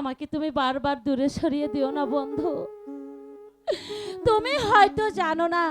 আমাকে তুমি বারবার দূরে সরিয়ে দিও না বন্ধু। তুমি হয়তো জানো না